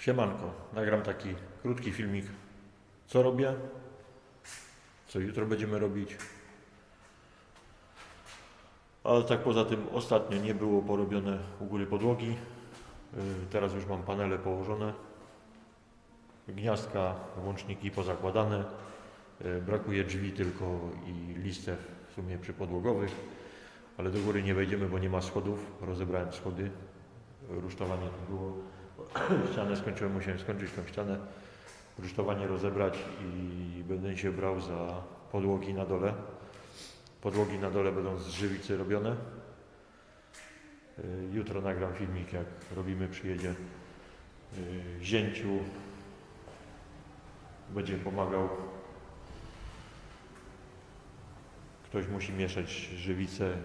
Siemanko, nagram taki krótki filmik, co robię, co jutro będziemy robić. Ale tak poza tym ostatnio nie było porobione u góry podłogi. Yy, Teraz już mam panele położone. Gniazdka, łączniki pozakładane. Yy, Brakuje drzwi tylko i listew w sumie przypodłogowych. Ale do góry nie wejdziemy, bo nie ma schodów. Rozebrałem schody. Rusztowanie było. ścianę skończyłem, musiałem skończyć tą ścianę. Rusztowanie rozebrać i będę się brał za podłogi na dole. Podłogi na dole będą z żywicy robione. Y, Jutro nagram filmik, jak robimy, przyjedzie y, zięciu. Będzie pomagał. Ktoś musi mieszać żywicę.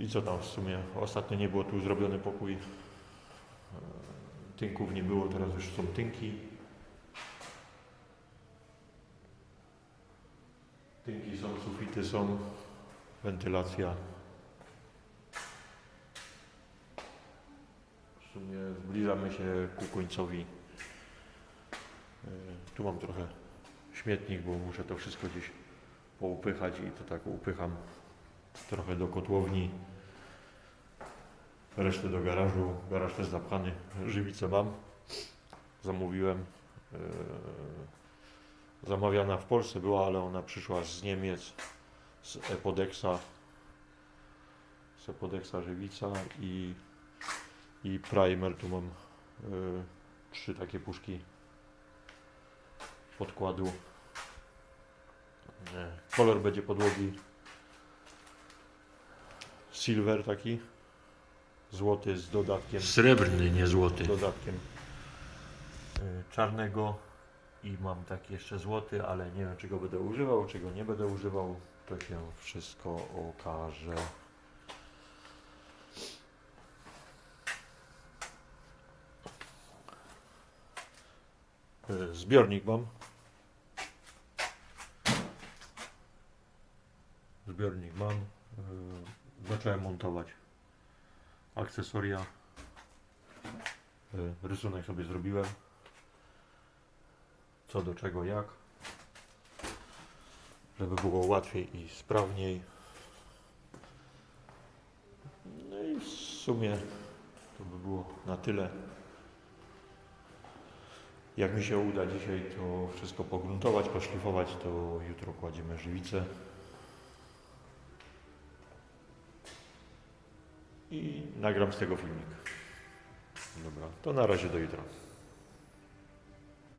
I co tam w sumie? Ostatnio nie było tu zrobiony pokój. Tynków nie było, teraz już są tynki. Tynki są, sufity są, wentylacja. W sumie zbliżamy się ku końcowi. E, Tu mam trochę śmietnik, bo muszę to wszystko gdzieś poupychać i to tak upycham trochę do kotłowni. Resztę do garażu. Garaż też zapchany. Żywicę mam. Zamówiłem. E, zamawiana w Polsce była, ale ona przyszła z Niemiec, z Epodexa, z Epodexa Żywica i, i primer, tu mam y, trzy takie puszki podkładu. Nie. Kolor będzie podłogi silver taki, złoty z dodatkiem. Srebrny, nie złoty. Z dodatkiem y, czarnego i mam taki jeszcze złoty, ale nie wiem czego będę używał, czego nie będę używał. To się wszystko okaże. E, Zbiornik mam. Zbiornik mam. E, Zacząłem montować akcesoria. E, Rysunek sobie zrobiłem co do czego, jak, żeby było łatwiej i sprawniej. No i w sumie to by było na tyle. Jak mi się uda dzisiaj to wszystko pogruntować, poszlifować, to jutro kładziemy żywicę. I nagram z tego filmik. Dobra, to na razie do jutra.